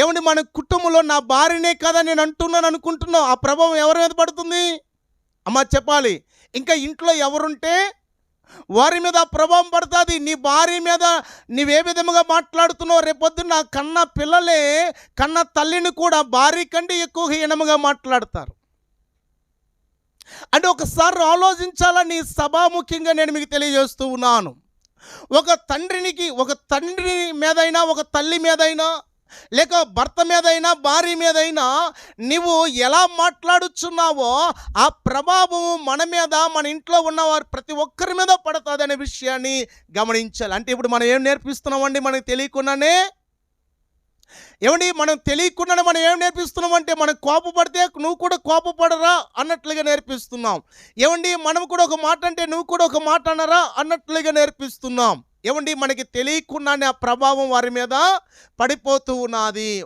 ఏమండి మన కుటుంబంలో నా భార్యనే కదా నేను అంటున్నాను అనుకుంటున్నావు? ఆ ప్రభావం ఎవరి మీద పడుతుంది? అమ్మ చెప్పాలి. ఇంకా ఇంట్లో ఎవరుంటే వారి మీద ప్రభావం పడుతుంది. నీ భార్య మీద నీవే విధముగా మాట్లాడుతున్నావు రేపొద్దు నా కన్న పిల్లలే కన్న తల్లిని కూడా భార్య కంటే ఎక్కువ హీనముగా మాట్లాడతారు. అంటే ఒకసారి ఆలోచించాలని సభాముఖ్యంగా నేను మీకు తెలియజేస్తూ ఉన్నాను. ఒక తండ్రికి ఒక తండ్రి మీదైనా ఒక తల్లి మీదైనా లేక భర్త మీదైనా భార్య మీదైనా నీవు ఎలా మాట్లాడుచున్నావో ఆ ప్రభావం మన మీద మన ఇంట్లో ఉన్నవారు ప్రతి ఒక్కరి మీద పడుతుంది విషయాన్ని గమనించాలి. అంటే ఇప్పుడు మనం ఏం నేర్పిస్తున్నామండి మనకు తెలియకుండానే? ఏమండి మనం తెలియకుండానే మనం ఏం నేర్పిస్తున్నాం అంటే మనం కోపపడితే నువ్వు కూడా కోపపడరా అన్నట్లుగా నేర్పిస్తున్నాం. ఏమండి మనం కూడా ఒక మాట అంటే నువ్వు కూడా ఒక మాట అనరా అన్నట్లుగా నేర్పిస్తున్నాం. ఏమండి? మనకి తెలియకుండానే ఆ ప్రభావం వారి మీద పడిపోతూ ఉన్నది.